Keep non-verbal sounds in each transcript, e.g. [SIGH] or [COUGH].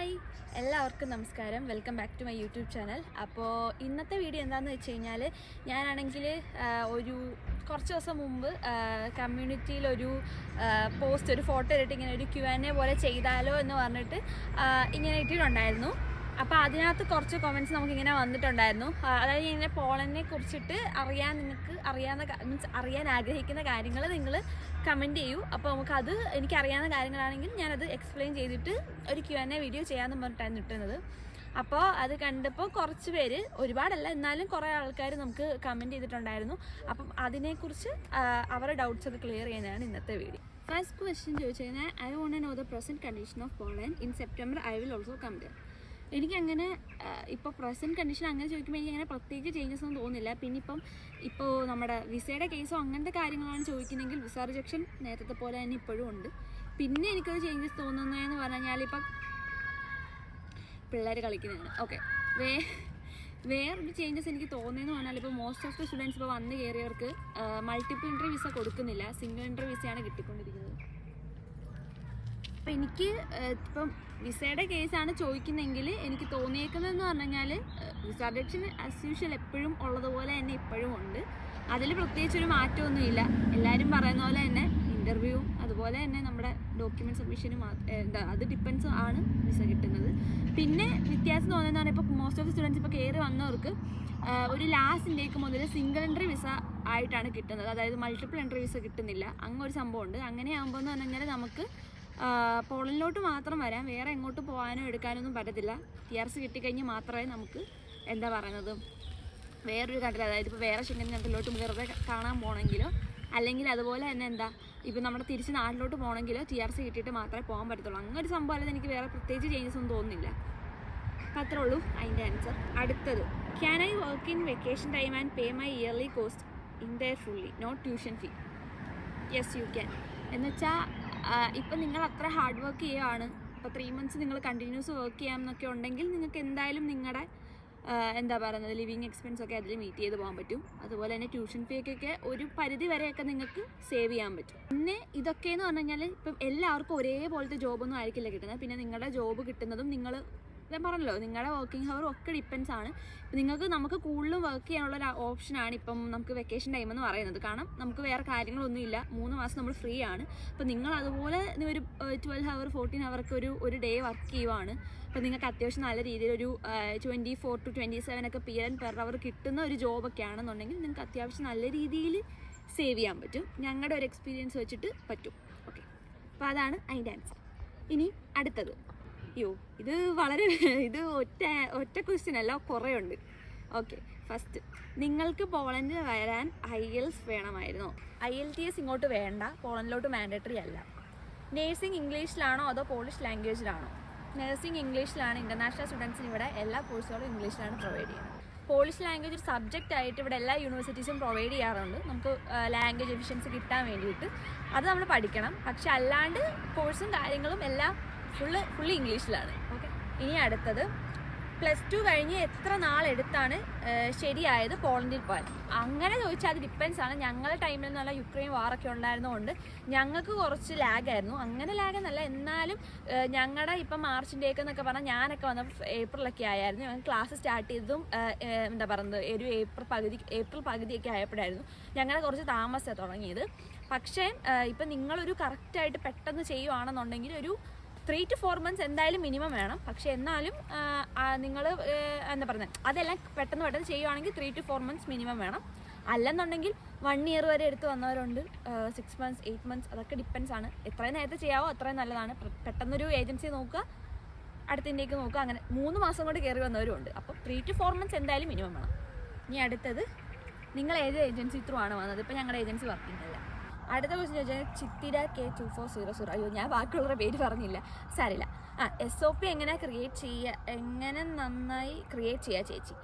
Hi. എല്ലാവർക്കും നമസ്കാരം. Welcome back to my YouTube channel അപ്പോൾ ഇന്നത്തെ വീഡിയോ എന്താണെന്ന് വെച്ച് കഴിഞ്ഞാൽ ഞാനാണെങ്കിൽ ഒരു കുറച്ച് ദിവസം മുമ്പ് കമ്മ്യൂണിറ്റിയിൽ ഒരു പോസ്റ്റ് ഒരു ഫോട്ടോ ഇട്ടിട്ട് ഇങ്ങനെ ഒരു ക്യു എൻ എ പോലെ ചെയ്താലോ എന്ന് പറഞ്ഞിട്ട് ഇങ്ങനെ ഇട്ടിട്ടുണ്ടായിരുന്നു. അപ്പോൾ അതിനകത്ത് കുറച്ച് കോമെന്റ്സ് നമുക്ക് ഇങ്ങനെ വന്നിട്ടുണ്ടായിരുന്നു അതായത് ഇങ്ങനെ പോളനെ കുറിച്ചിട്ട് അറിയാൻ നിങ്ങൾക്ക് അറിയാവുന്ന മീൻസ് അറിയാൻ ആഗ്രഹിക്കുന്ന കാര്യങ്ങൾ നിങ്ങൾ കമന്റ് ചെയ്യൂ. അപ്പോൾ അത് എനിക്ക് അറിയാവുന്ന കാര്യങ്ങളാണെങ്കിൽ ഞാനത് എക്സ്പ്ലെയിൻ ചെയ്തിട്ട് ഒരു ക്യു എൻ എ വീഡിയോ ചെയ്യാന്ന് പറഞ്ഞിട്ടായിരുന്നു ഇട്ടുന്നത് അപ്പോൾ അത് കണ്ടപ്പോൾ കുറച്ച് പേര് ഒരുപാടല്ല എന്നാലും കുറേ ആൾക്കാർ നമുക്ക് കമന്റ് ചെയ്തിട്ടുണ്ടായിരുന്നു. അപ്പം അതിനെക്കുറിച്ച് അവരുടെ ഡൗട്ട്സ് ഒക്കെ ക്ലിയർ ചെയ്യുന്നതാണ് ഇന്നത്തെ വീഡിയോ ഫസ്റ്റ് ക്വസ്റ്റ്യൻ ചോദിച്ചു കഴിഞ്ഞാൽ I want know the present condition of Poland in September I will also come there എനിക്കങ്ങനെ ഇപ്പോൾ പ്രസന്റ് കണ്ടീഷൻ അങ്ങനെ ചോദിക്കുമ്പോൾ എനിക്ക് അങ്ങനെ പ്രത്യേകിച്ച് ചേഞ്ചസ് ഒന്നും തോന്നുന്നില്ല. പിന്നെ ഇപ്പം ഇപ്പോൾ നമ്മുടെ വിസയുടെ കേസോ അങ്ങനത്തെ കാര്യങ്ങളാണ് ചോദിക്കുന്നതെങ്കിൽ വിസ റിജക്ഷൻ നേരത്തെ പോലെ തന്നെ ഇപ്പോഴും ഉണ്ട്. പിന്നെ എനിക്കൊരു ചേഞ്ചസ് തോന്നുന്നതെന്ന് പറഞ്ഞു കഴിഞ്ഞാൽ ഇപ്പം പിള്ളേർ കളിക്കുന്നതാണ്. ഓക്കെ വേ വേറൊരു ചേഞ്ചസ് എനിക്ക് തോന്നിയെന്ന് പറഞ്ഞാൽ ഇപ്പോൾ മോസ്റ്റ് ഓഫ് ദി സ്റ്റുഡൻസ് ഇപ്പോൾ വന്ന് കയറിയവർക്ക് മൾട്ടിപ്പിൾ എൻട്രി വിസ കൊടുക്കുന്നില്ല. സിംഗിൾ എൻട്രി വിസയാണ് കിട്ടിക്കൊണ്ടിരിക്കുന്നത്. അപ്പം എനിക്ക് ഇപ്പം വിസയുടെ കേസാണ് ചോദിക്കുന്നതെങ്കിൽ എനിക്ക് തോന്നിയേക്കുന്നതെന്ന് പറഞ്ഞു കഴിഞ്ഞാൽ വിസ അപേക്ഷന് ആസ് എപ്പോഴും ഉള്ളതുപോലെ തന്നെ ഇപ്പോഴും ഉണ്ട്. അതിൽ പ്രത്യേകിച്ചൊരു മാറ്റമൊന്നുമില്ല. എല്ലാവരും പറയുന്ന പോലെ തന്നെ ഇന്റർവ്യൂവും അതുപോലെ തന്നെ നമ്മുടെ ഡോക്യുമെന്റ് സബ്മിഷനും എന്താ അത് ഡിപ്പെൻസ് ആണ് വിസ കിട്ടുന്നത്. പിന്നെ വ്യത്യാസം തോന്നുന്നതാണ് ഇപ്പോൾ മോസ്റ്റ് ഓഫ് ദി സ്റ്റുഡൻസ് ഇപ്പോൾ കയറി വന്നവർക്ക് ഒരു ലാസ്റ്റ് ഇൻഡേക്ക് മുതൽ സിംഗിൾ എൻട്രി വിസ ആയിട്ടാണ് കിട്ടുന്നത്. അതായത് മൾട്ടിപ്പിൾ എൻട്രി വിസ കിട്ടുന്നില്ല. അങ്ങനെ ഒരു സംഭവമുണ്ട്. അങ്ങനെ ആകുമ്പോൾ എന്ന് പറഞ്ഞു കഴിഞ്ഞാൽ നമുക്ക് ആഹ് പോളണ്ടിലോട്ട് മാത്രം വരാം. വേറെ എങ്ങോട്ട് പോകാനോ എടുക്കാനൊന്നും പറ്റത്തില്ല. ടി ആർ സി കിട്ടിക്കഴിഞ്ഞ് മാത്രമേ നമുക്ക് എന്താ പറയുന്നത്? വേറൊരു കണ്ടിൽ അതായത് ഇപ്പോൾ വേറെ ശിങ്കൻ കണ്ടിലോട്ട് വെറുതെ കാണാൻ പോകണമെങ്കിലോ അല്ലെങ്കിൽ അതുപോലെ തന്നെ എന്താ ഇപ്പം നമ്മുടെ തിരിച്ച് നാട്ടിലോട്ട് പോകണമെങ്കിലോ ടി ആർ സി കിട്ടിയിട്ട് മാത്രമേ പോകാൻ പറ്റത്തുള്ളൂ. അങ്ങനെ ഒരു സംഭവം അല്ലാതെ എനിക്ക് വേറെ പ്രത്യേകിച്ച് ചേഞ്ചസ് ഒന്നും തോന്നുന്നില്ല. അപ്പം അത്രേ ഉള്ളൂ അതിന്റെ ആൻസർ അടുത്തത്. Can I work in vacation time and pay my yearly cost in their fully not tuition fee yes you can എന്നുവെച്ചാൽ ഇപ്പം നിങ്ങൾ അത്ര ഹാർഡ് വർക്ക് ചെയ്യുകയാണ് ഇപ്പോൾ ത്രീ മന്ത്സ് നിങ്ങൾ കണ്ടിന്യൂസ് വർക്ക് ചെയ്യാമെന്നൊക്കെ ഉണ്ടെങ്കിൽ നിങ്ങൾക്ക് എന്തായാലും നിങ്ങളുടെ എന്താ പറയുന്നത് ലിവിങ് എക്സ്പെൻസ് ഒക്കെ അതിൽ മീറ്റ് ചെയ്ത് പോകാൻ പറ്റും. അതുപോലെ തന്നെ ട്യൂഷൻ ഫീക്കൊക്കെ ഒരു പരിധി വരെയൊക്കെ നിങ്ങൾക്ക് സേവ് ചെയ്യാൻ പറ്റും. പിന്നെ ഇതൊക്കെയെന്ന് പറഞ്ഞു കഴിഞ്ഞാൽ ഇപ്പം എല്ലാവർക്കും ഒരേപോലത്തെ ജോബൊന്നും ആയിരിക്കില്ല കിട്ടുന്നത്. പിന്നെ നിങ്ങളുടെ ജോബ് കിട്ടുന്നതും നിങ്ങൾ ഞാൻ പറഞ്ഞല്ലോ നിങ്ങളുടെ വർക്കിംഗ് ഹവർ ഒക്കെ ഡിപ്പെൻസ് ആണ്. നിങ്ങൾക്ക് നമുക്ക് കൂടുതലും വർക്ക് ചെയ്യാനുള്ള ഒരു ഓപ്ഷനാണ് ഇപ്പം നമുക്ക് വെക്കേഷൻ ടൈം എന്ന് പറയുന്നത്. കാരണം നമുക്ക് വേറെ കാര്യങ്ങളൊന്നും ഇല്ല. മൂന്ന് മാസം നമ്മൾ ഫ്രീ ആണ്. അപ്പം നിങ്ങൾ അതുപോലെ ഒരു ട്വൽവ് ഹവർ ഫോർട്ടീൻ ഹവർക്ക് ഒരു ഒരു ഡേ വർക്ക് ചെയ്യുവാണ്. അപ്പം നിങ്ങൾക്ക് അത്യാവശ്യം നല്ല രീതിയിൽ ഒരു twenty four to twenty seven ഒക്കെ പി എൻ പെർ അവർ കിട്ടുന്ന ഒരു ജോബൊക്കെ ആണെന്നുണ്ടെങ്കിൽ നിങ്ങൾക്ക് അത്യാവശ്യം നല്ല രീതിയിൽ സേവ് ചെയ്യാൻ പറ്റും. ഞങ്ങളുടെ ഒരു എക്സ്പീരിയൻസ് വെച്ചിട്ട് പറ്റും. ഓക്കെ അപ്പോൾ അതാണ് അതിന്റെ ആൻസർ ഇനി അടുത്തത്. അയ്യോ ഇത് വളരെ [LAUGHS] ഇത് ഒറ്റ ഒറ്റ ക്വസ്റ്റ്യൻ അല്ല കുറേ ഉണ്ട് ഓക്കെ ഫസ്റ്റ് നിങ്ങൾക്ക് പോളണ്ടിൽ വരാൻ ഐ എൽസ് വേണമായിരുന്നോ? ഐ എൽ ടി എസ് ഇങ്ങോട്ട് വേണ്ട പോളണ്ടിലോട്ട് മാൻഡേറ്ററി അല്ല. നേഴ്സിംഗ് ഇംഗ്ലീഷിലാണോ അതോ പോളിഷ് ലാംഗ്വേജിലാണോ നേഴ്സിംഗ് ഇംഗ്ലീഷിലാണ് ഇന്റർനാഷണൽ സ്റ്റുഡൻസിന് ഇവിടെ എല്ലാ കോഴ്സുകളും ഇംഗ്ലീഷിലാണ് പ്രൊവൈഡ് ചെയ്യുന്നത്. പോളിഷ് ലാംഗ്വേജ് ഒരു സബ്ജക്റ്റ് ആയിട്ട് ഇവിടെ എല്ലാ യൂണിവേഴ്സിറ്റീസും പ്രൊവൈഡ് ചെയ്യാറുണ്ട്. നമുക്ക് ലാംഗ്വേജ് എഫിഷ്യൻസി കിട്ടാൻ വേണ്ടിയിട്ട്. അത് നമ്മൾ പഠിക്കണം. പക്ഷെ അല്ലാണ്ട് കോഴ്സും കാര്യങ്ങളും എല്ലാം ഫുള്ള് ഫുള്ള് ഇംഗ്ലീഷിലാണ് ഓക്കെ ഇനി അടുത്തത്. പ്ലസ് ടു കഴിഞ്ഞ് എത്ര നാളെടുത്താണ് ശരിയായത് പോളണ്ടിൽ പോകാൻ അങ്ങനെ ചോദിച്ചാൽ അത് ഡിപ്പെൻസ് ആണ്. ഞങ്ങളുടെ ടൈമിൽ നല്ല യുക്രൈൻ വാറൊക്കെ ഉണ്ടായിരുന്നതുകൊണ്ട് ഞങ്ങൾക്ക് കുറച്ച് ലാഗായിരുന്നു അങ്ങനെ ലാഗ് എന്നല്ല എന്നാലും ഞങ്ങളുടെ ഇപ്പം മാർച്ചിന്റെയൊക്കെ എന്നൊക്കെ പറഞ്ഞാൽ ഞാനൊക്കെ വന്നപ്പോൾ ഏപ്രിലൊക്കെ ആയായിരുന്നു. ഞങ്ങൾ ക്ലാസ് സ്റ്റാർട്ട് ചെയ്തതും എന്താ പറയുന്നത് ഒരു ഏപ്രിൽ പകുതി ഏപ്രിൽ പകുതിയൊക്കെ ആയപ്പോഴായിരുന്നു ഞങ്ങളെ കുറച്ച് താമസം തുടങ്ങിയത്. പക്ഷേ ഇപ്പം നിങ്ങളൊരു കറക്റ്റായിട്ട് പെട്ടെന്ന് ചെയ്യുവാണെന്നുണ്ടെങ്കിൽ ഒരു ത്രീ ടു ഫോർ മന്ത്സ് എന്തായാലും മിനിമം വേണം. പക്ഷെ എന്നാലും നിങ്ങൾ എന്താ പറയുന്നത് അതെല്ലാം പെട്ടെന്ന് പെട്ടെന്ന് ചെയ്യുവാണെങ്കിൽ three to four months minimum വേണം. അല്ലെന്നുണ്ടെങ്കിൽ വൺ ഇയർ വരെ എടുത്ത് വന്നവരുണ്ട്. സിക്സ് മന്ത്സ് എയ്റ്റ് മന്ത്സ് അതൊക്കെ ഡിപ്പെൻസ് ആണ്. എത്രയും നേരത്തെ ചെയ്യാവോ അത്രയും നല്ലതാണ്. പെട്ടെന്നൊരു ഏജൻസി നോക്കുക അടുത്തിന്റെയൊക്കെ നോക്കുക അങ്ങനെ മൂന്ന് മാസം കൊണ്ട് കയറി വന്നവരും ഉണ്ട് അപ്പോൾ ത്രീ ടു ഫോർ മന്ത്സ് എന്തായാലും മിനിമം വേണം. ഇനി അടുത്തത് നിങ്ങൾ ഏത് ഏജൻസി ത്രൂ ആണ് വന്നത്? ഇപ്പോൾ ഞങ്ങളുടെ ഏജൻസി വർക്കിംഗ് അല്ല അടുത്ത ക്വസ്റ്റ്യൻ ചോദിച്ചാൽ Chithira K two four zero zero അയ്യോ ഞാൻ ബാക്കിയുള്ളവരുടെ പേര് പറഞ്ഞില്ല. സാരില്ല ആ എസ് ഒ പി എങ്ങനെ ക്രിയേറ്റ് ചെയ്യുക എങ്ങനെ നന്നായി ക്രിയേറ്റ് ചെയ്യുക ചേച്ചി?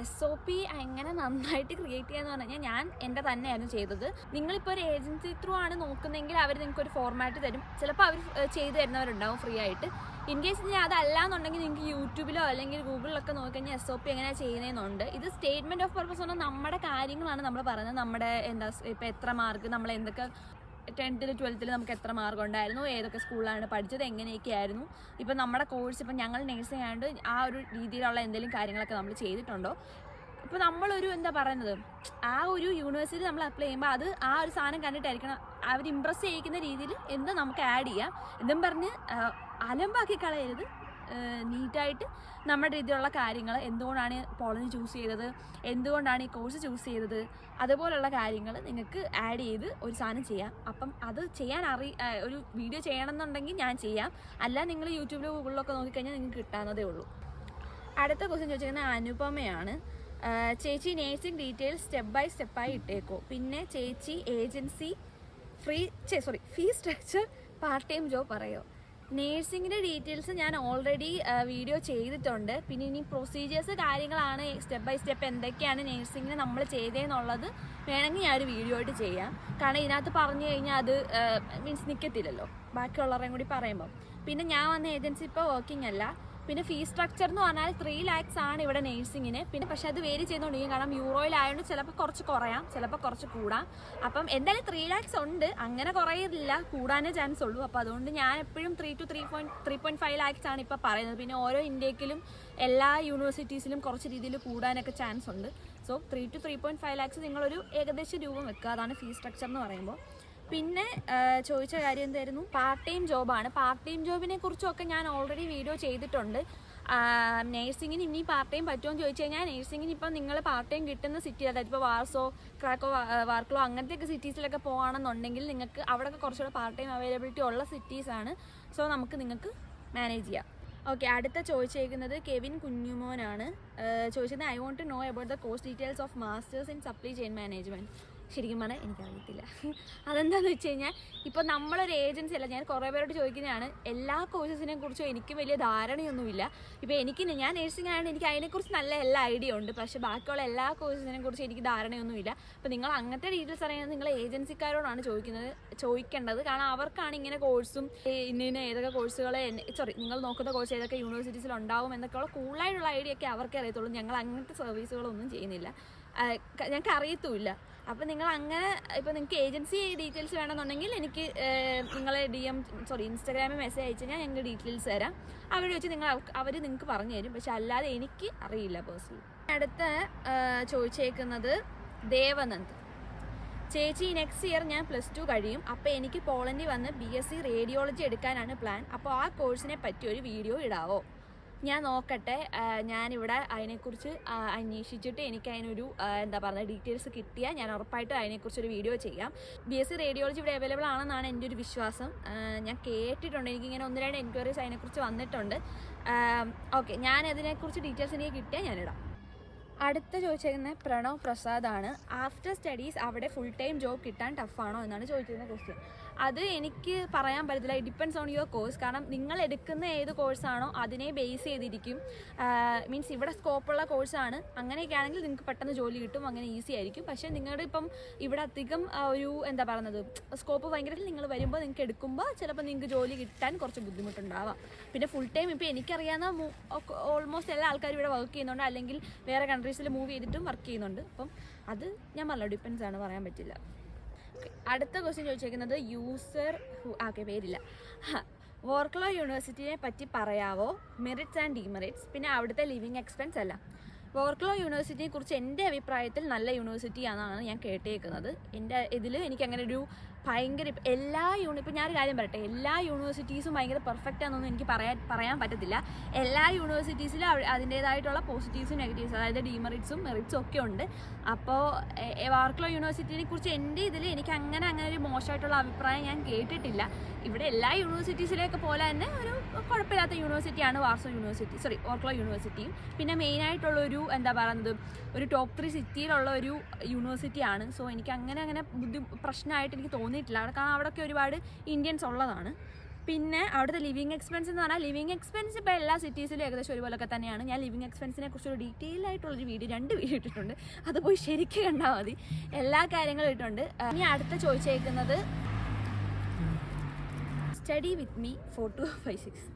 എസ് ഒ പി എങ്ങനെ നന്നായിട്ട് ക്രിയേറ്റ് ചെയ്യാന്ന് പറഞ്ഞു കഴിഞ്ഞാൽ ഞാൻ എന്റെ തന്നെയായിരുന്നു ചെയ്തത്. നിങ്ങളിപ്പോൾ ഒരു ഏജൻസി ത്രൂ ആണ് നോക്കുന്നതെങ്കിൽ അവർ നിങ്ങൾക്ക് ഒരു ഫോർമാറ്റ് തരും ചിലപ്പോൾ അവർ ചെയ്തു തരുന്നവരുണ്ടാവും ഫ്രീ ആയിട്ട്. ഇൻ കേസ് ഞാൻ അതല്ല എന്നുണ്ടെങ്കിൽ നിങ്ങൾക്ക് യൂട്യൂബിലോ അല്ലെങ്കിൽ ഗൂഗിളിലൊക്കെ നോക്കിക്കഴിഞ്ഞാൽ എസ് ഒ പി എങ്ങനെയാണ് ചെയ്യുന്നതെന്നുണ്ട് ഇത് സ്റ്റേറ്റ്മെന്റ് ഓഫ് പർപ്പസ് പറഞ്ഞാൽ നമ്മുടെ കാര്യങ്ങളാണ് നമ്മൾ പറയുന്നത്. നമ്മുടെ എന്താ ഇപ്പോൾ എത്ര മാർക്ക് നമ്മൾ എന്തൊക്കെ ടെൻത്തിൽ ട്വൽത്തിൽ നമുക്ക് എത്ര മാർക്ക് ഉണ്ടായിരുന്നു ഏതൊക്കെ സ്കൂളിലാണ് പഠിച്ചത് എങ്ങനെയൊക്കെ ആയിരുന്നു. ഇപ്പം നമ്മുടെ കോഴ്സ് ഇപ്പം ഞങ്ങൾ നേഴ്സിംഗ് ആയതുകൊണ്ട് ആ ഒരു രീതിയിലുള്ള എന്തെങ്കിലും കാര്യങ്ങളൊക്കെ നമ്മൾ ചെയ്തിട്ടുണ്ടോ? ഇപ്പോൾ നമ്മളൊരു എന്താ പറയുന്നത് ആ ഒരു യൂണിവേഴ്സിറ്റി നമ്മൾ അപ്ലൈ ചെയ്യുമ്പോൾ അത് ആ ഒരു സാധനം കണ്ടിട്ടായിരിക്കണം അവർ ഇമ്പ്രസ് ചെയ്യിക്കുന്ന രീതിയിൽ എന്ത് നമുക്ക് ആഡ് ചെയ്യാം. എന്നും പറഞ്ഞ് അലമ്പാക്കി കളയരുത്. നീറ്റായിട്ട് നമ്മുടെ രീതിയിലുള്ള കാര്യങ്ങൾ എന്തുകൊണ്ടാണ് കോളേജ് ചൂസ് ചെയ്തത് എന്തുകൊണ്ടാണ് ഈ കോഴ്സ് ചൂസ് ചെയ്തത് അതുപോലുള്ള കാര്യങ്ങൾ നിങ്ങൾക്ക് ആഡ് ചെയ്ത് ഒരു സാധനം ചെയ്യാം. അപ്പം അത് ചെയ്യാൻ അറി ഒരു വീഡിയോ ചെയ്യണമെന്നുണ്ടെങ്കിൽ ഞാൻ ചെയ്യാം. അല്ല നിങ്ങൾ യൂട്യൂബിൽ ഗൂഗിളിലൊക്കെ നോക്കിക്കഴിഞ്ഞാൽ നിങ്ങൾക്ക് കിട്ടാവുന്നതേ ഉള്ളൂ. അടുത്ത ക്വസ്റ്റ്യൻ ചോദിച്ചിരിക്കുന്നത് അനുപമയാണ്. ചേച്ചി നേഴ്സിംഗ് ഡീറ്റെയിൽസ് സ്റ്റെപ്പ് ബൈ സ്റ്റെപ്പായി ഇട്ടേക്കോ? പിന്നെ ചേച്ചി agency free sorry fee structure part time job പറയോ? നേഴ്സിങ്ങിന്റെ ഡീറ്റെയിൽസ് ഞാൻ ഓൾറെഡി വീഡിയോ ചെയ്തിട്ടുണ്ട്. പിന്നെ ഇനി പ്രൊസീജിയേഴ്സ് കാര്യങ്ങളാണ് സ്റ്റെപ്പ് ബൈ സ്റ്റെപ്പ് എന്തൊക്കെയാണ് നേഴ്സിങ്ങിന് നമ്മൾ ചെയ്തതെന്നുള്ളത് വേണമെങ്കിൽ ഞാൻ ഒരു വീഡിയോ ആയിട്ട് ചെയ്യാം. കാരണം ഇതിനകത്ത് പറഞ്ഞു കഴിഞ്ഞാൽ അത് മീൻസ് നിൽക്കത്തില്ലല്ലോ ബാക്കിയുള്ളവരെയും കൂടി പറയുമ്പോൾ പിന്നെ ഞാൻ വന്ന ഏജൻസി ഇപ്പോൾ വർക്കിംഗ് അല്ല. പിന്നെ ഫീസ് സ്ട്രക്ചർ എന്ന് പറഞ്ഞാൽ ത്രീ ലാക്സ് ആണ് ഇവിടെ നേഴ്സിങ്ങിന് പിന്നെ പക്ഷെ അത് വേരി ചെയ്തുകൊണ്ടിരിക്കും കാരണം യൂറോയിലായതുകൊണ്ട് ചിലപ്പോൾ കുറച്ച് കുറയാം ചിലപ്പോൾ കുറച്ച് കൂടാം. അപ്പം എന്തായാലും ത്രീ ലാക്സ് ഉണ്ട്. അങ്ങനെ കുറയില്ല കൂടാനേ ചാൻസ് ഉള്ളൂ. അപ്പോൾ അതുകൊണ്ട് ഞാൻ എപ്പോഴും three to three point three point five lakhs ആണ് ഇപ്പോൾ പറയുന്നത്. പിന്നെ ഓരോ ഇന്ത്യക്കിലും എല്ലാ യൂണിവേഴ്സിറ്റീസിലും കുറച്ച് രീതിയിൽ കൂടാനൊക്കെ ചാൻസ് ഉണ്ട്. So three to three point five lakhs നിങ്ങളൊരു ഏകദേശം രൂപം വെക്കുക. അതാണ് ഫീസ് സ്ട്രക്ചർ എന്ന് പറയുമ്പോൾ. പിന്നെ ചോദിച്ച കാര്യം എന്തായിരുന്നു? പാർട്ട് ടൈം ജോബാണ്. പാർട്ട് ടൈം ജോബിനെ കുറിച്ചൊക്കെ ഞാൻ ഓൾറെഡി വീഡിയോ ചെയ്തിട്ടുണ്ട്. നേഴ്സിങ്ങിന് ഇനി പാർട്ട് ടൈം പറ്റുമോ എന്ന് ചോദിച്ചു കഴിഞ്ഞാൽ നേഴ്സിങ്ങിന് ഇപ്പം നിങ്ങൾ പാർട്ട് ടൈം കിട്ടുന്ന സിറ്റി അതായത് ഇപ്പോൾ വാർസോ ക്രാക്കോ വാർക്കലോ അങ്ങനത്തെയൊക്കെ സിറ്റീസിലൊക്കെ പോകുകയാണെന്നുണ്ടെങ്കിൽ നിങ്ങൾക്ക് അവിടെയൊക്കെ കുറച്ചുകൂടെ പാർട്ട് ടൈം അവൈലബിലിറ്റി ഉള്ള സിറ്റീസാണ് സോ നമുക്ക് നിങ്ങൾക്ക് മാനേജ് ചെയ്യാം. ഓക്കെ അടുത്ത ചോദിച്ചേക്കുന്നത് കെവിൻ കുഞ്ഞുമോനാണ്. ചോദിച്ചത് I want to know about the course details of masters in supply chain management ശരിക്കും പറഞ്ഞാൽ എനിക്കറിയത്തില്ല. അതെന്താണെന്ന് വെച്ച് കഴിഞ്ഞാൽ ഇപ്പോൾ നമ്മളൊരു ഏജൻസി അല്ല ഞാൻ കുറേ പേരോട് ചോദിക്കുന്നതാണ് എല്ലാ കോഴ്സസിനെ കുറിച്ചും എനിക്കും വലിയ ധാരണയൊന്നുമില്ല. ഇപ്പോൾ എനിക്ക് ഞാൻ നേഴ്സിംഗ് ആയതുകൊണ്ട് എനിക്ക് അതിനെക്കുറിച്ച് നല്ല എല്ലാ ഐഡിയ ഉണ്ട് പക്ഷേ ബാക്കിയുള്ള എല്ലാ കോഴ്സസിനെ കുറിച്ച് എനിക്ക് ധാരണയൊന്നുമില്ല. അപ്പോൾ നിങ്ങൾ അങ്ങനത്തെ ഡീറ്റെയിൽസ് അറിയുന്നത് നിങ്ങൾ ഏജൻസിക്കാരോടാണ് ചോദിക്കുന്നത് ചോദിക്കേണ്ടത്. കാരണം അവർക്കാണ് ഇങ്ങനെ കോഴ്സും ഇന്ന ഇന്ന ഏതൊക്കെ കോഴ്സുകൾ സോറി നിങ്ങൾ നോക്കുന്ന കോഴ്സ് ഏതൊക്കെ യൂണിവേഴ്സിറ്റീസിൽ ഉണ്ടാവും എന്നൊക്കെയുള്ള കൂളായിട്ടുള്ള ഐഡിയ ഒക്കെ അവർക്കേ അറിയത്തുള്ളൂ. ഞങ്ങൾ അങ്ങനത്തെ സർവീസുകളൊന്നും ചെയ്യുന്നില്ല. ഞങ്ങൾക്ക് അറിയത്തുമില്ല. അപ്പോൾ നിങ്ങൾ അങ്ങനെ ഇപ്പോൾ നിങ്ങൾക്ക് ഏജൻസി ഡീറ്റെയിൽസ് വേണമെന്നുണ്ടെങ്കിൽ എനിക്ക് നിങ്ങളെ ഡി എം സോറി ഇൻസ്റ്റാഗ്രാമിൽ മെസ്സേജ് അയച്ചു ഞാൻ ഞങ്ങൾക്ക് ഡീറ്റെയിൽസ് തരാം. അവിടെ വെച്ച് നിങ്ങൾ അവർ നിങ്ങൾക്ക് പറഞ്ഞു തരും. പക്ഷെ അല്ലാതെ എനിക്ക് അറിയില്ല പേഴ്സണലി. അടുത്ത ചോദിച്ചേക്കുന്നത് ദേവനന്ദ്. ചേച്ചി നെക്സ്റ്റ് ഇയർ ഞാൻ പ്ലസ് ടു കഴിയും. അപ്പോൾ എനിക്ക് പോളണ്ടിൽ വന്ന് ബി എസ് സി റേഡിയോളജി എടുക്കാനാണ് പ്ലാൻ. അപ്പോൾ ആ കോഴ്സിനെ പറ്റി ഒരു വീഡിയോ ഇടാവോ? ഞാൻ നോക്കട്ടെ ഞാനിവിടെ അതിനെക്കുറിച്ച് അന്വേഷിച്ചിട്ട് എനിക്ക് അതിനൊരു എന്താ പറയുക ഡീറ്റെയിൽസ് കിട്ടിയാൽ ഞാൻ ഉറപ്പായിട്ട് അതിനെക്കുറിച്ചൊരു വീഡിയോ ചെയ്യാം. ബി എസ് സി റേഡിയോളജി ഇവിടെ അവൈലബിൾ ആണെന്നാണ് എന്റെ ഒരു വിശ്വാസം. ഞാൻ കേട്ടിട്ടുണ്ട്. എനിക്കിങ്ങനെ ഒന്ന് രണ്ട് എൻക്വയറീസ് അതിനെക്കുറിച്ച് വന്നിട്ടുണ്ട്. ഓക്കെ ഞാൻ അതിനെക്കുറിച്ച് ഡീറ്റെയിൽസ് എനിക്ക് കിട്ടിയാൽ ഞാനിടാം. അടുത്ത ചോദിച്ചിരിക്കുന്നത് പ്രണവ് പ്രസാദ് ആണ് ആഫ്റ്റർ സ്റ്റഡീസ് അവിടെ ഫുൾ ടൈം ജോബ് കിട്ടാൻ ടഫാണോ എന്നാണ് ചോദിച്ചിരുന്ന ക്വസ്റ്റ്യൻ അത് എനിക്ക് പറയാൻ പറ്റത്തില്ല. It depends on your course കാരണം നിങ്ങൾ എടുക്കുന്ന ഏത് കോഴ്സാണോ അതിനെ ബേസ് ചെയ്തിരിക്കും. മീൻസ് ഇവിടെ സ്കോപ്പുള്ള കോഴ്സാണ് അങ്ങനെയൊക്കെ ആണെങ്കിൽ നിങ്ങൾക്ക് പെട്ടെന്ന് ജോലി കിട്ടും. അങ്ങനെ ഈസി ആയിരിക്കും. പക്ഷേ നിങ്ങളുടെ ഇപ്പം ഇവിടെ അധികം ഒരു എന്താ പറയുന്നത് സ്കോപ്പ് ഭയങ്കരത്തിൽ നിങ്ങൾ വരുമ്പോൾ നിങ്ങൾക്ക് എടുക്കുമ്പോൾ ചിലപ്പോൾ നിങ്ങൾക്ക് ജോലി കിട്ടാൻ കുറച്ച് ബുദ്ധിമുട്ടുണ്ടാവാം. പിന്നെ ഫുൾ ടൈം ഇപ്പോൾ എനിക്കറിയാവുന്ന ഓൾമോസ്റ്റ് എല്ലാ ആൾക്കാരും ഇവിടെ വർക്ക് ചെയ്യുന്നുണ്ട്. അല്ലെങ്കിൽ വേറെ കൺട്രീസിൽ മൂവ് ചെയ്തിട്ടും വർക്ക് ചെയ്യുന്നുണ്ട്. അപ്പം അത് ഞാൻ പറഞ്ഞല്ലോ ഡിപ്പെൻസ് ആണ് പറയാൻ പറ്റില്ല. Okay. അടുത്ത ക്വസ്റ്റ്യൻ ചോദിച്ചേക്കുന്നത് യൂസർ ആക്കെ പേരില്ല. വോർക്ലോ യൂണിവേഴ്സിറ്റിയെ പറ്റി പറയാവോ? മെറിറ്റ്സ് ആൻഡ് ഡിമെറിറ്റ്സ് പിന്നെ അവിടുത്തെ ലിവിങ് എക്സ്പെൻസ് അല്ല. വോർക്ലോ യൂണിവേഴ്സിറ്റിയെ കുറിച്ച് എന്റെ അഭിപ്രായത്തിൽ നല്ല യൂണിവേഴ്സിറ്റി ആണെന്നാണ് ഞാൻ കേട്ടേക്കുന്നത്. എന്റെ ഇതിൽ എനിക്ക് അങ്ങനെ ഒരു ഭയങ്കര എല്ലാ യൂണി ഇപ്പം ഞാനൊരു കാര്യം പറയട്ടെ. എല്ലാ യൂണിവേഴ്സിറ്റീസും ഭയങ്കര പെർഫെക്റ്റ് ആണെന്നൊന്നും എനിക്ക് പറയാൻ പറയാൻ പറ്റത്തില്ല. എല്ലാ യൂണിവേഴ്സിറ്റീസിലും അതിന്റേതായിട്ടുള്ള പോസിറ്റീവ്സും നെഗറ്റീവ്സും അതായത് ഡിമെറിറ്റ്സും മെറിറ്റ്സും ഒക്കെ ഉണ്ട്. അപ്പോൾ വാർക്ലോ യൂണിവേഴ്സിറ്റിനെ കുറിച്ച് എന്റെ ഇതിൽ എനിക്ക് അങ്ങനെ അങ്ങനെ ഒരു മോശമായിട്ടുള്ള അഭിപ്രായം ഞാൻ കേട്ടിട്ടില്ല. ഇവിടെ എല്ലാ യൂണിവേഴ്സിറ്റീസിലേക്ക് പോലെ തന്നെ ഒരു കുഴപ്പമില്ലാത്ത യൂണിവേഴ്സിറ്റിയാണ് വാർസോ യൂണിവേഴ്സിറ്റി സോറി ഓർക്ലോ യൂണിവേഴ്സിറ്റിയും പിന്നെ മെയിനായിട്ടുള്ള ഒരു എന്താ പറയുന്നത് ഒരു ടോപ്പ് ത്രീ സിറ്റിയിലുള്ള ഒരു യൂണിവേഴ്സിറ്റിയാണ് സോ എനിക്ക് അങ്ങനെ അങ്ങനെ ബുദ്ധി പ്രശ്നമായിട്ട് എനിക്ക് തോന്നിയിട്ടില്ല. അവിടെ കാരണം അവിടെയൊക്കെ ഒരുപാട് ഇന്ത്യൻസ് ഉള്ളതാണ്. പിന്നെ അവിടുത്തെ ലിവിങ് എക്സ്പെൻസ് എന്ന് പറഞ്ഞാൽ ലിവിങ് എക്സ്പെൻസ് ഇപ്പോൾ എല്ലാ സിറ്റീസിലും ഏകദേശം ഒരുപോലൊക്കെ തന്നെയാണ്. ഞാൻ ലിവിങ് എക്സ്പെൻസിനെ കുറിച്ച് ഒരു ഡീറ്റെയിൽ ആയിട്ടുള്ളൊരു വീഡിയോ രണ്ട് വീഡിയോ ഇട്ടിട്ടുണ്ട്. അത് പോയി ശരിക്കും കണ്ടാൽ മതി. എല്ലാ കാര്യങ്ങളും ഇട്ടിട്ടുണ്ട്. ഇനി അടുത്ത ചോദിച്ചേക്കുന്നത് study with me four two five six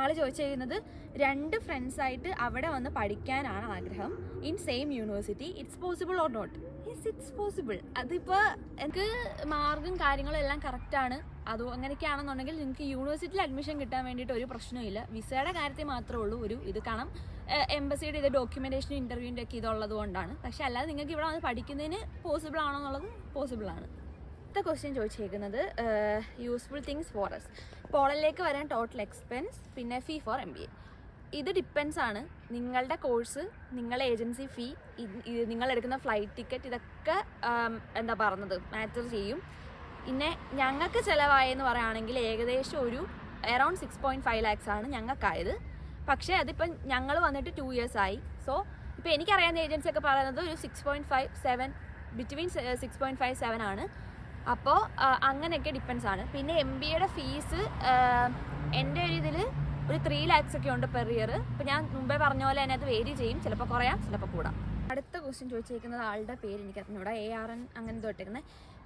ആൾ ചോദിച്ചിരിക്കുന്നത് രണ്ട് ഫ്രണ്ട്സായിട്ട് അവിടെ വന്ന് പഠിക്കാനാണ് ആഗ്രഹം. In same university it's possible or not yes it's possible അതിപ്പോൾ എനിക്ക് മാർഗും കാര്യങ്ങളും എല്ലാം കറക്റ്റാണ് അത് അങ്ങനെയൊക്കെയാണെന്നുണ്ടെങ്കിൽ നിങ്ങൾക്ക് യൂണിവേഴ്സിറ്റിയിൽ അഡ്മിഷൻ കിട്ടാൻ വേണ്ടിയിട്ട് ഒരു പ്രശ്നമില്ല വിസയുടെ കാര്യത്തിൽ മാത്രമേ ഉള്ളൂ ഒരു ഇത്. കാണാം എംബസിയുടെ ഇത് ഡോക്യുമെന്റേഷനും ഇന്റർവ്യൂവിന്റെ ഒക്കെ ഇതുള്ളത് കൊണ്ടാണ് പക്ഷേ അല്ലാതെ നിങ്ങൾക്ക് ഇവിടെ വന്ന് പഠിക്കുന്നതിന് പോസിബിൾ ആണോ എന്നുള്ളത് പോസിബിൾ ആണ്. അടുത്ത ക്വസ്റ്റ്യൻ ചോദിച്ചേക്കുന്നത് യൂസ്ഫുൾ തിങ്സ് ഫോർ എസ് പോളനിലേക്ക് വരാൻ ടോട്ടൽ എക്സ്പെൻസ് പിന്നെ fee for M B A ഇത് ഡിപ്പെൻസ് ആണ്. നിങ്ങളുടെ കോഴ്സ് നിങ്ങളുടെ ഏജൻസി ഫീ നിങ്ങൾ എടുക്കുന്ന ഫ്ലൈറ്റ് ടിക്കറ്റ് ഇതൊക്കെ എന്താ പറഞ്ഞത് മാറ്റർ ചെയ്യും. പിന്നെ ഞങ്ങൾക്ക് ചിലവായെന്ന് പറയുകയാണെങ്കിൽ ഏകദേശം ഒരു around six point five lakhs ആണ് ഞങ്ങൾക്കായത്. പക്ഷേ അതിപ്പം ഞങ്ങൾ വന്നിട്ട് ടു ഇയേഴ്സ് ആയി. സോ ഇപ്പോൾ എനിക്കറിയാവുന്ന ഏജൻസി ഒക്കെ പറയുന്നത് ഒരു six point five seven between six point five seven ആണ്. അപ്പോൾ അങ്ങനെയൊക്കെ ഡിപ്പെൻസ് ആണ്. പിന്നെ എം ബി എയുടെ ഫീസ് എന്റെ ഒരു ഇതിൽ ഒരു ത്രീ ലാക്സ് ഒക്കെ ഉണ്ട് പെർ ഇയർ അപ്പോൾ ഞാൻ മുമ്പേ പറഞ്ഞ പോലെ തന്നെ അത് വേരി ചെയ്യും. ചിലപ്പോൾ കുറയാം ചിലപ്പോൾ കൂടാം. അടുത്ത ക്വസ്റ്റ്യൻ ചോദിച്ചിരിക്കുന്നത് ആളുടെ പേര് എനിക്ക് അറിഞ്ഞൂടാ എ ആർ എൻ അങ്ങനെ തൊട്ടിരിക്കുന്നത്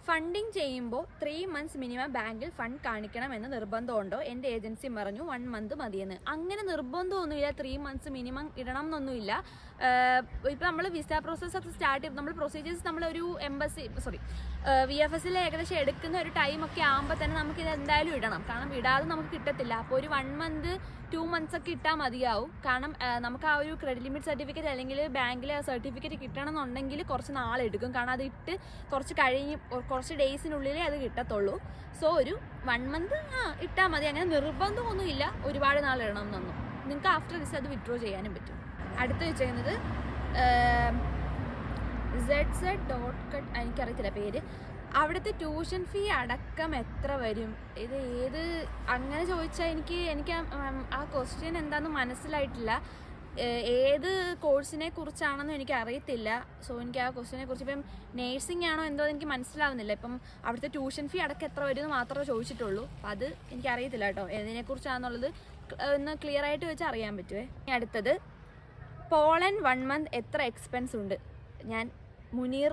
ഫണ്ടിങ് ചെയ്യുമ്പോൾ ത്രീ മന്ത്സ് മിനിമം ബാങ്കിൽ ഫണ്ട് കാണിക്കണം എന്ന് നിർബന്ധമുണ്ടോ? എന്റെ ഏജൻസി പറഞ്ഞു വൺ മന്ത് മതിയെന്ന്. അങ്ങനെ നിർബന്ധമൊന്നുമില്ല ത്രീ മന്ത്സ് മിനിമം ഇടണം എന്നൊന്നുമില്ല ഇപ്പം നമ്മൾ വിസ പ്രോസസ്സ് ഒക്കെ സ്റ്റാർട്ട് ചെയ്യും നമ്മൾ പ്രൊസീജിയേഴ്സ് നമ്മളൊരു എംബസി സോറി വി എഫ് എസിൽ ഏകദേശം എടുക്കുന്ന ഒരു ടൈമൊക്കെ ആകുമ്പോൾ തന്നെ നമുക്ക് ഇത് എന്തായാലും ഇടണം. കാരണം ഇടാതെ നമുക്ക് കിട്ടത്തില്ല. അപ്പോൾ ഒരു വൺ മന്ത് ടു മന്ത്സ് ഒക്കെ ഇട്ടാൽ മതിയാവും. കാരണം നമുക്ക് ആ ഒരു ക്രെഡിറ്റ് ലിമിറ്റ് സർട്ടിഫിക്കറ്റ് അല്ലെങ്കിൽ ബാങ്കിലെ സർട്ടിഫിക്കറ്റ് കിട്ടണം എന്നുണ്ടെങ്കിൽ കുറച്ച് നാളെടുക്കും. കാരണം അത് ഇട്ട് കുറച്ച് കഴിഞ്ഞ് കുറച്ച് ഡേയ്സിനുള്ളിലേ അത് കിട്ടത്തുള്ളൂ. സോ ഒരു വൺ മന്ത് ആ ഇട്ടാൽ മതി. അങ്ങനെ നിർബന്ധമൊന്നുമില്ല. ഒരുപാട് നാൾ ഇടണം എന്നൊന്നും. നിങ്ങൾക്ക് ആഫ്റ്റർ ദിസ് അത് വിഡ്രോ ചെയ്യാനും പറ്റും. അടുത്ത് വെച്ചിരിക്കുന്നത് സെഡ് സെഡ് ഡോട്ട് കട്ട് എനിക്കറിയത്തില്ല പേര്. അവിടുത്തെ ട്യൂഷൻ ഫീ അടക്കം എത്ര വരും? ഇത് ഏത് അങ്ങനെ ചോദിച്ചാൽ എനിക്ക് എനിക്ക് ആ- ക്വസ്റ്റ്യൻ എന്താണെന്ന് മനസ്സിലായിട്ടില്ല. ഏത് കോഴ്സിനെ കുറിച്ചാണെന്ന് എനിക്ക് അറിയത്തില്ല സോ എനിക്ക് ആ ക്വസ്റ്റിനെ കുറിച്ച് ഇപ്പം നേഴ്സിംഗ് ആണോ എന്തോ എനിക്ക് മനസ്സിലാവുന്നില്ല. ഇപ്പം അവിടുത്തെ ട്യൂഷൻ ഫീ അടക്കം എത്ര വരും എന്ന് മാത്രമേ ചോദിച്ചിട്ടുള്ളൂ. അപ്പം അത് എനിക്ക് അറിയത്തില്ല കേട്ടോ ഏതിനെക്കുറിച്ചാണെന്നുള്ളത് ഒന്ന് ക്ലിയർ ആയിട്ട് വെച്ച് അറിയാൻ പറ്റുമേ അടുത്തത്. പോളൻ വൺ മന്ത് എത്ര എക്സ്പെൻസ് ഉണ്ട്? ഞാൻ മുനീർ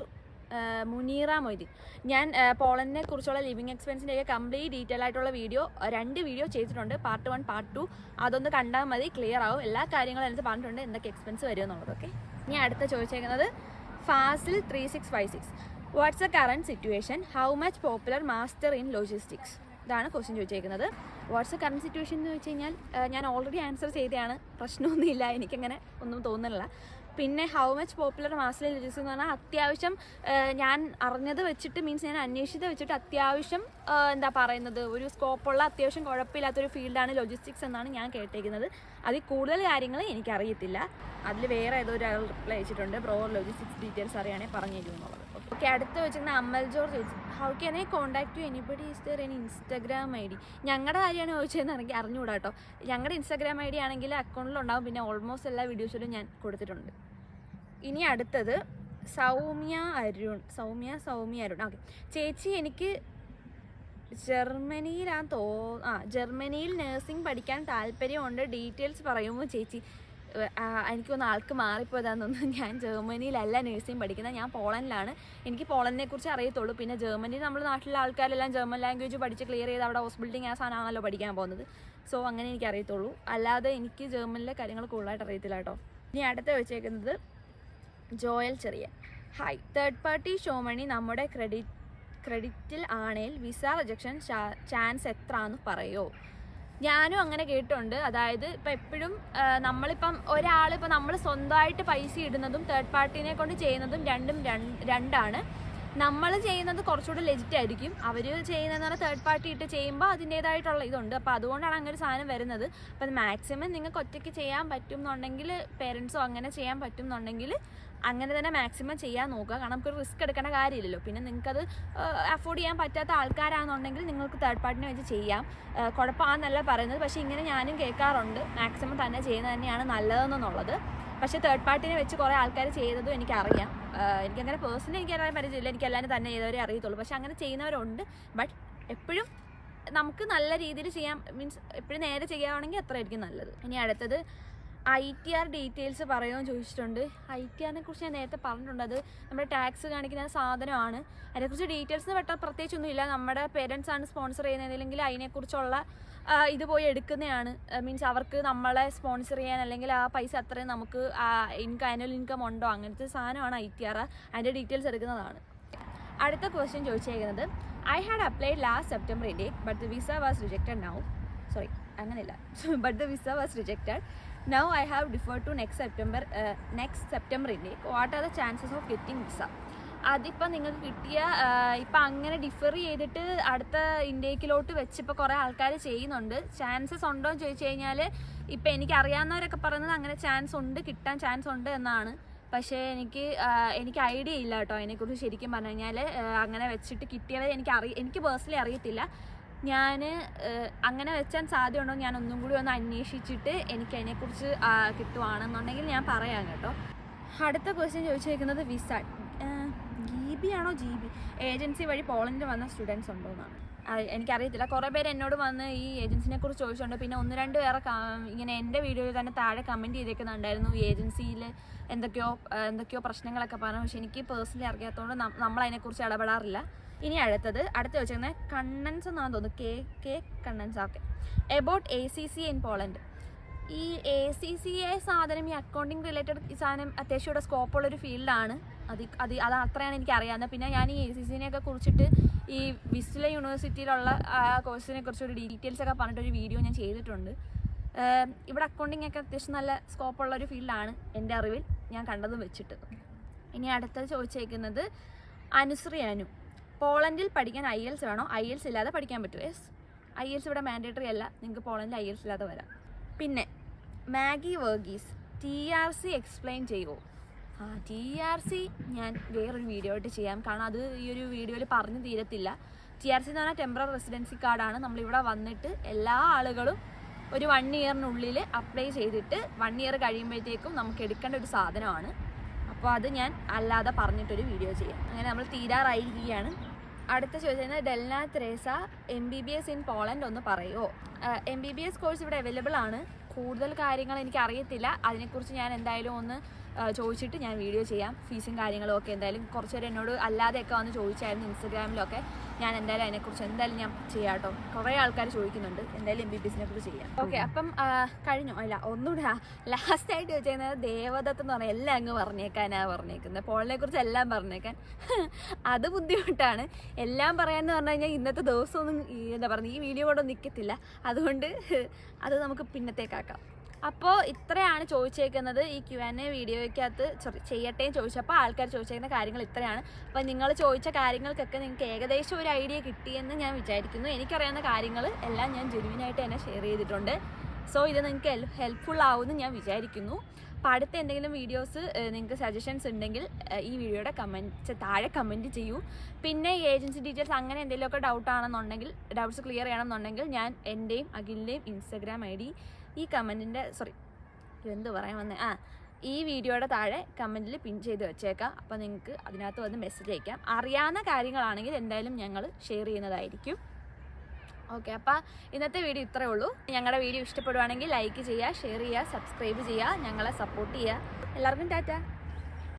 മുനീറ മൊയ്തീൻ. ഞാൻ പോളനെ കുറിച്ചുള്ള ലിവിങ് എക്സ്പെൻസിന്റെ ഒക്കെ കംപ്ലീറ്റ് ഡീറ്റെയിൽ ആയിട്ടുള്ള വീഡിയോ രണ്ട് വീഡിയോ ചെയ്തിട്ടുണ്ട്. പാർട്ട് വൺ പാർട്ട് ടു അതൊന്ന് കണ്ടാൽ മതി ക്ലിയർ ആവും. എല്ലാ കാര്യങ്ങളും എനിക്ക് പറഞ്ഞിട്ടുണ്ട്. എന്തൊക്കെ എക്സ്പെൻസ് വരും എന്നുള്ളത് ഓക്കെ അടുത്ത ചോദിച്ചേക്കുന്നത് Fasil three six five six what's a current situation how much popular master in logistics ഇതാണ് ക്വസ്റ്റ്യൻ ചോദിച്ചേക്കുന്നത്. വാട്ട്സ് എ കറണ്ട് സിറ്റുവേഷൻ എന്ന് വെച്ച് കഴിഞ്ഞാൽ ഞാൻ ഓൾറെഡി ആൻസർ ചെയ്തതാണ്. പ്രശ്നമൊന്നുമില്ല എനിക്കങ്ങനെ ഒന്നും തോന്നുന്നില്ല. പിന്നെ ഹൗ മച്ച് പോപ്പുലർ മാസിലെ ലിറിക്സ് എന്ന് പറഞ്ഞാൽ അത്യാവശ്യം ഞാൻ അറിഞ്ഞത് വെച്ചിട്ട് മീൻസ് ഞാൻ അന്വേഷിച്ചത് വെച്ചിട്ട് അത്യാവശ്യം എന്താ പറയുന്നത് ഒരു സ്കോപ്പുള്ള അത്യാവശ്യം കുഴപ്പമില്ലാത്തൊരു ഫീൽഡാണ് ലോജിസ്റ്റിക്സ് എന്നാണ് ഞാൻ കേട്ടേക്കുന്നത്. അതിൽ കൂടുതൽ കാര്യങ്ങൾ എനിക്കറിയത്തില്ല. അതിൽ വേറെ ഏതോ ഒരാൾ റിപ്ലൈ അയച്ചിട്ടുണ്ട് ബ്രോ ലോജിസ്റ്റിക്സ് ഡീറ്റെയിൽസ് അറിയാണെങ്കിൽ പറഞ്ഞു തരും എന്നുള്ളത് ഓക്കെ അടുത്ത് വെച്ചിരുന്ന അമ്മൽ ജോർജ് ചോദിച്ചു how can I contact you anybody is there in Instagram I D ഞങ്ങളുടെ കാര്യമാണ് ചോദിച്ചതെന്ന് എനിക്ക് അറിഞ്ഞുകൂടാ കേട്ടോ ഞങ്ങളുടെ ഇൻസ്റ്റാഗ്രാം ഐ ഡി ആണെങ്കിൽ അക്കൗണ്ടിലുണ്ടാവും പിന്നെ ഓൾമോസ്റ്റ് എല്ലാ വീഡിയോസിലും ഞാൻ കൊടുത്തിട്ടുണ്ട്. ഇനി അടുത്തത് സൗമ്യ അരുൺ സൗമ്യ സൗമ്യ അരുൺ. ഓക്കെ ചേച്ചി എനിക്ക് ജർമ്മനിയിലാ തോ ആ ജർമ്മനിയിൽ നഴ്സിംഗ് പഠിക്കാൻ താല്പര്യമുണ്ട്. ഡീറ്റെയിൽസ് പറയുമോ ചേച്ചി? ഏഹ്, തോന്നുന്നു ആൾക്ക് മാറിപ്പോയതാണെന്നൊന്നും [LAUGHS] ഞാൻ ജർമ്മനിയിലല്ല നഴ്സിംഗ് പഠിക്കുന്നത്. ഞാൻ പോളണ്ടിലാണ്. എനിക്ക് പോളണ്ടിനെ കുറിച്ച് അറിയത്തുള്ളൂ. പിന്നെ ജർമ്മനിയിൽ നമ്മൾ നാട്ടിലുള്ള ആൾക്കാരെല്ലാം ജർമ്മൻ ലാംഗ്വേജ് പഠിച്ച് ക്ലിയർ ചെയ്ത് അവിടെ ഹോസ് ബിൽഡിംഗ് ആ സാധനമാണല്ലോ പഠിക്കാൻ പോകുന്നത്. സോ അങ്ങനെ എനിക്ക് അറിയത്തുള്ളൂ. അല്ലാതെ എനിക്ക് ജർമ്മനിലെ കാര്യങ്ങൾ കൂടുതലായിട്ട് അറിയത്തില്ല കേട്ടോ. ഇനി അടുത്ത വെച്ചേക്കുന്നത് ജോയൽ ചെറിയ. ഹായ് തേർഡ് പാർട്ടി ഷോമണി നമ്മുടെ ക്രെഡിറ്റ് ക്രെഡിറ്റിൽ ആണേൽ വിസ റിജക്ഷൻ ചാൻസ് എത്രയാന്ന് പറയോ? ഞാനും അങ്ങനെ കേട്ടിട്ടുണ്ട്. അതായത് ഇപ്പം എപ്പോഴും നമ്മളിപ്പം ഒരാൾ ഇപ്പം നമ്മൾ സ്വന്തമായിട്ട് പൈസ ഇടുന്നതും തേർഡ് പാർട്ടിനെ കൊണ്ട് ചെയ്യുന്നതും രണ്ടും രണ്ട് രണ്ടാണ്. നമ്മൾ ചെയ്യുന്നത് കുറച്ചുകൂടി ലെജിറ്റ് ആയിരിക്കും. അവർ ചെയ്യുന്നതെന്ന് പറഞ്ഞാൽ തേർഡ് പാർട്ടി ഇട്ട് ചെയ്യുമ്പോൾ അതിന്റേതായിട്ടുള്ള ഇതുണ്ട്. അപ്പോൾ അതുകൊണ്ടാണ് അങ്ങനെ ഒരു സാധനം വരുന്നത്. അപ്പം മാക്സിമം നിങ്ങൾക്ക് ഒറ്റയ്ക്ക് ചെയ്യാൻ പറ്റും എന്നുണ്ടെങ്കിൽ പേരൻസോ അങ്ങനെ ചെയ്യാൻ പറ്റും എന്നുണ്ടെങ്കിൽ അങ്ങനെ തന്നെ മാക്സിമം ചെയ്യാൻ നോക്കുക. കാരണം നമുക്കൊരു റിസ്ക് എടുക്കേണ്ട കാര്യമില്ലല്ലോ. പിന്നെ നിങ്ങൾക്കത് അഫോർഡ് ചെയ്യാൻ പറ്റാത്ത ആൾക്കാരാണെന്നുണ്ടെങ്കിൽ നിങ്ങൾക്ക് തേർഡ് പാർട്ടിനെ വെച്ച് ചെയ്യാം. കുഴപ്പമാണെന്നല്ല പറയുന്നത്. പക്ഷേ ഇങ്ങനെ ഞാനും കേൾക്കാറുണ്ട്. മാക്സിമം തന്നെ ചെയ്യുന്നത് തന്നെയാണ് നല്ലതെന്നുള്ളത്. പക്ഷേ തേർഡ് പാർട്ടിനെ വെച്ച് കുറേ ആൾക്കാർ ചെയ്തതും എനിക്കറിയാം. എനിക്കങ്ങനെ പേഴ്സണലി എനിക്ക് അറിയാൻ പരിചയമില്ല. എനിക്ക് എല്ലാവരും തന്നെ ചെയ്തവരെ അറിയത്തുള്ളൂ. പക്ഷേ അങ്ങനെ ചെയ്യുന്നവരുണ്ട്. ബട്ട് എപ്പോഴും നമുക്ക് നല്ല രീതിയിൽ ചെയ്യാം. മീൻസ് എപ്പോഴും നേരെ ചെയ്യുകയാണെങ്കിൽ അത്രയായിരിക്കും നല്ലത്. ഇനി അടുത്തത് ഐ ടി ആർ ഡീറ്റെയിൽസ് പറയുമെന്ന് ചോദിച്ചിട്ടുണ്ട്. ഐ ടി ആറിനെ കുറിച്ച് ഞാൻ നേരത്തെ പറഞ്ഞിട്ടുണ്ട്. അത് നമ്മുടെ ടാക്സ് കാണിക്കുന്ന സാധനമാണ്. അതിനെക്കുറിച്ച് ഡീറ്റെയിൽസ് പെട്ട പ്രത്യേകിച്ച് ഇല്ല നമ്മുടെ പേരൻസ് ആണ് സ്പോൺസർ ചെയ്യുന്നതെങ്കിൽ അതിനെക്കുറിച്ചുള്ള ഇത് പോയി എടുക്കുന്നതാണ്. മീൻസ് അവർക്ക് നമ്മളെ സ്പോൺസർ ചെയ്യാൻ അല്ലെങ്കിൽ ആ പൈസ അത്രയും നമുക്ക് ഇൻകം ആനുവൽ ഇൻകം ഉണ്ടോ? അങ്ങനത്തെ സാധനമാണ് ഐ ടി ആർ. അതിന്റെ ഡീറ്റെയിൽസ് എടുക്കുന്നതാണ്. അടുത്ത question ചോദിച്ചേക്കുന്നത് I had applied last September intake but the visa was rejected now sorry അങ്ങനെയല്ല. But the visa was rejected now I have defer to next September next സെപ്റ്റംബറിന്റെ what are the chances of getting visa അതിപ്പോൾ നിങ്ങൾക്ക് കിട്ടിയ ഇപ്പം അങ്ങനെ differ ചെയ്തിട്ട് അടുത്ത ഇൻഡേക്കിലോട്ട് വെച്ച് ഇപ്പോൾ കുറേ ആൾക്കാർ ചെയ്യുന്നുണ്ട്. ചാൻസസ് ഉണ്ടോ എന്ന് ചോദിച്ചു കഴിഞ്ഞാൽ ഇപ്പം എനിക്ക് അറിയാവുന്നവരൊക്കെ പറയുന്നത് അങ്ങനെ ചാൻസ് ഉണ്ട് കിട്ടാൻ ചാൻസ് ഉണ്ട് എന്നാണ്. പക്ഷേ എനിക്ക് എനിക്ക് ഐഡിയ ഇല്ല കേട്ടോ. അതിനെക്കുറിച്ച് ശരിക്കും പറഞ്ഞു കഴിഞ്ഞാൽ അങ്ങനെ വെച്ചിട്ട് കിട്ടിയവരെ എനിക്ക് അറി എനിക്ക് പേഴ്സണലി അറിയത്തില്ല. ഞാൻ അങ്ങനെ വെച്ചാൽ സാധ്യമുണ്ടോ ഞാൻ ഒന്നും കൂടി ഒന്ന് അന്വേഷിച്ചിട്ട് എനിക്ക് അതിനെക്കുറിച്ച് കിട്ടുവാണെന്നുണ്ടെങ്കിൽ ഞാൻ പറയാം കേട്ടോ. അടുത്ത ക്വസ്റ്റ്യൻ ചോദിച്ചേക്കുന്നത് വിസ. ബി ആണോ ജി ബി ഏജൻസി വഴി പോളണ്ടിൽ വന്ന സ്റ്റുഡൻസ് ഉണ്ടോ എന്നാണ്. എനിക്കറിയത്തില്ല. കുറേ പേര് എന്നോട് വന്ന് ഈ ഏജൻസിനെ കുറിച്ച് ചോദിച്ചിട്ടുണ്ട് പിന്നെ ഒന്ന് രണ്ട് പേരെ ഇങ്ങനെ എന്റെ വീഡിയോയിൽ തന്നെ താഴെ കമന്റ് ചെയ്തേക്കുന്നുണ്ടായിരുന്നു ഈ ഏജൻസിയിൽ എന്തൊക്കെയോ എന്തൊക്കെയോ പ്രശ്നങ്ങളൊക്കെ പറഞ്ഞു. പക്ഷെ എനിക്ക് പേഴ്സണലി അറിയാത്തതുകൊണ്ട് നമ്മൾ അതിനെക്കുറിച്ച് ഇടപെടാറില്ല. ഇനി അടുത്തത് അടുത്ത ചോദിച്ചിരുന്നത് കണ്ണൻസ് എന്നാണ് തോന്നുന്നു K K Kannans okay about A C C in Poland ഈ എ സി സി എ സാധനം ഈ അക്കൗണ്ടിങ് റിലേറ്റഡ് ഈ സാധനം അത്യാവശ്യം ഇവിടെ സ്കോപ്പുള്ളൊരു ഫീൽഡാണ് അത് അത് അത് അത്രയാണ് എനിക്ക് അറിയാവുന്നത്. പിന്നെ ഞാൻ ഈ എ സി സിനെയൊക്കെ കുറിച്ചിട്ട് ഈ വിസ്ല യൂണിവേഴ്സിറ്റിയിലുള്ള ആ കോഴ്സിനെ കുറിച്ചൊരു ഡീറ്റെയിൽസ് ഒക്കെ പറഞ്ഞിട്ടൊരു വീഡിയോ ഞാൻ ചെയ്തിട്ടുണ്ട്. ഇവിടെ അക്കൗണ്ടിങ് ഒക്കെ അത്യാവശ്യം നല്ല സ്കോപ്പുള്ള ഒരു ഫീൽഡാണ് എന്റെ അറിവിൽ. ഞാൻ കണ്ടതും വെച്ചിട്ട്. ഇനി അടുത്തത് ചോദിച്ചേക്കുന്നത് അനുശ്രീ അനു. പോളണ്ടിൽ പഠിക്കാൻ ഐ എൽസ് വേണോ? ഐ എൽസ് ഇല്ലാതെ പഠിക്കാൻ പറ്റുമോ യെസ് ഐ എൽസ് ഇവിടെ മാൻഡേറ്ററി അല്ല. നിങ്ങൾക്ക് പോളണ്ടിൽ ഐ എൽസ് ഇല്ലാതെ വരാം. പിന്നെ Maggie Varghese T R C explain ചെയ്യുമോ ആ ടി ആർ സി ഞാൻ വേറൊരു വീഡിയോ ആയിട്ട് ചെയ്യാം. കാരണം അത് ഈ ഒരു വീഡിയോയിൽ പറഞ്ഞു തീരത്തില്ല. ടി ആർ സി എന്ന് പറഞ്ഞാൽ ടെമ്പററി റെസിഡൻസി കാർഡാണ് നമ്മളിവിടെ വന്നിട്ട് എല്ലാ ആളുകളും ഒരു വൺ ഇയറിനുള്ളിൽ അപ്ലൈ ചെയ്തിട്ട് വൺ ഇയർ കഴിയുമ്പോഴത്തേക്കും നമുക്ക് എടുക്കേണ്ട ഒരു സാധനമാണ്. അപ്പോൾ അത് ഞാൻ അല്ലാതെ പറഞ്ഞിട്ടൊരു വീഡിയോ ചെയ്യാം. അങ്ങനെ നമ്മൾ തീരാറായിരിക്കുകയാണ്. അടുത്ത ചോദിച്ചിരുന്നത് Delna Thresa M B B S in Poland ഒന്ന് പറയുമോ M B B S course ഇവിടെ അവൈലബിൾ ആണ്. കൂടുതൽ കാര്യങ്ങൾ എനിക്ക് അറിയത്തില്ല അതിനെക്കുറിച്ച് ഞാൻ എന്തായാലും ഒന്ന് ചോദിച്ചിട്ട് ഞാൻ വീഡിയോ ചെയ്യാം. ഫീസും കാര്യങ്ങളും ഒക്കെ എന്തായാലും കുറച്ച് പേര് എന്നോട് അല്ലാതെയൊക്കെ വന്ന് ചോദിച്ചായിരുന്നു ഇൻസ്റ്റഗ്രാമിലൊക്കെ. ഞാൻ എന്തായാലും അതിനെക്കുറിച്ച് എന്തായാലും ഞാൻ ചെയ്യാം കേട്ടോ കുറേ ആൾക്കാർ ചോദിക്കുന്നുണ്ട്. എന്തായാലും എം ബി ബി എസിനെ കുറിച്ച് ചെയ്യാം. ഓക്കെ അപ്പം കഴിഞ്ഞു. അല്ല ഒന്നുകൂടെ ലാസ്റ്റ് ആയിട്ട് വെച്ചിരുന്നത് ദേവദത്ത് എന്ന് പറഞ്ഞാൽ എല്ലാം അങ്ങ് പറഞ്ഞേക്കാനാ പറഞ്ഞേക്കുന്നത്. പോളിനെ കുറിച്ച് എല്ലാം പറഞ്ഞേക്കാൻ. അത് ബുദ്ധിമുട്ടാണ്. എല്ലാം പറയാമെന്ന് പറഞ്ഞു കഴിഞ്ഞാൽ ഇന്നത്തെ ദിവസമൊന്നും എന്താ പറയുക ഈ വീഡിയോ കൂടെ നിൽക്കത്തില്ല അതുകൊണ്ട് അത് നമുക്ക് പിന്നത്തേക്കാക്കാം അപ്പോൾ ഇത്രയാണ് ചോദിച്ചേക്കുന്നത് ഈ ക്യു ആൻഡ് എ വീഡിയോയ്ക്കകത്ത് ചെയ്യട്ടെ ചോദിച്ചപ്പോൾ ആൾക്കാർ ചോദിച്ചേക്കുന്ന കാര്യങ്ങൾ ഇത്രയാണ്. അപ്പോൾ നിങ്ങൾ ചോദിച്ച കാര്യങ്ങൾക്കൊക്കെ നിങ്ങൾക്ക് ഏകദേശം ഒരു ഐഡിയ കിട്ടിയെന്ന് ഞാൻ വിചാരിക്കുന്നു. എനിക്കറിയാവുന്ന കാര്യങ്ങൾ എല്ലാം ഞാൻ ജെനുവിനായിട്ട് തന്നെ ഷെയർ ചെയ്തിട്ടുണ്ട്. സോ ഇത് നിങ്ങൾക്ക് ഹെൽപ്ഫുൾ ആവുമെന്ന് ഞാൻ വിചാരിക്കുന്നു. അപ്പോൾ അടുത്ത എന്തെങ്കിലും വീഡിയോസ് നിങ്ങൾക്ക് സജഷൻസ് ഉണ്ടെങ്കിൽ ഈ വീഡിയോയുടെ കമന്റ് താഴെ കമന്റ് ചെയ്യൂ. പിന്നെ ഈ ഏജൻസി ഡീറ്റെയിൽസ് അങ്ങനെ എന്തെങ്കിലുമൊക്കെ ഡൗട്ട് ആണെന്നുണ്ടെങ്കിൽ ഡൗട്ട്സ് ക്ലിയർ ചെയ്യണമെന്നുണ്ടെങ്കിൽ ഞാൻ എന്റെയും അഖിലിന്റെയും ഇൻസ്റ്റഗ്രാം ഐ ഡി ഈ കമന്റിന്റെ സോറി എന്ത് പറയാൻ വന്നേ? ആ ഈ വീഡിയോയുടെ താഴെ കമന്റിൽ പിൻ ചെയ്ത് വെച്ചേക്കാം. അപ്പോൾ നിങ്ങൾക്ക് അതിനകത്ത് വന്ന് മെസ്സേജ് അയക്കാം. അറിയാവുന്ന കാര്യങ്ങളാണെങ്കിൽ എന്തായാലും ഞങ്ങൾ ഷെയർ ചെയ്യുന്നതായിരിക്കും. ഓക്കെ അപ്പോൾ ഇന്നത്തെ വീഡിയോ ഇത്രയേ ഉള്ളൂ. ഞങ്ങളുടെ വീഡിയോ ഇഷ്ടപ്പെടുവാണെങ്കിൽ ലൈക്ക് ചെയ്യുക ഷെയർ ചെയ്യുക സബ്സ്ക്രൈബ് ചെയ്യുക ഞങ്ങളെ സപ്പോർട്ട് ചെയ്യുക. എല്ലാവർക്കും ടാറ്റ.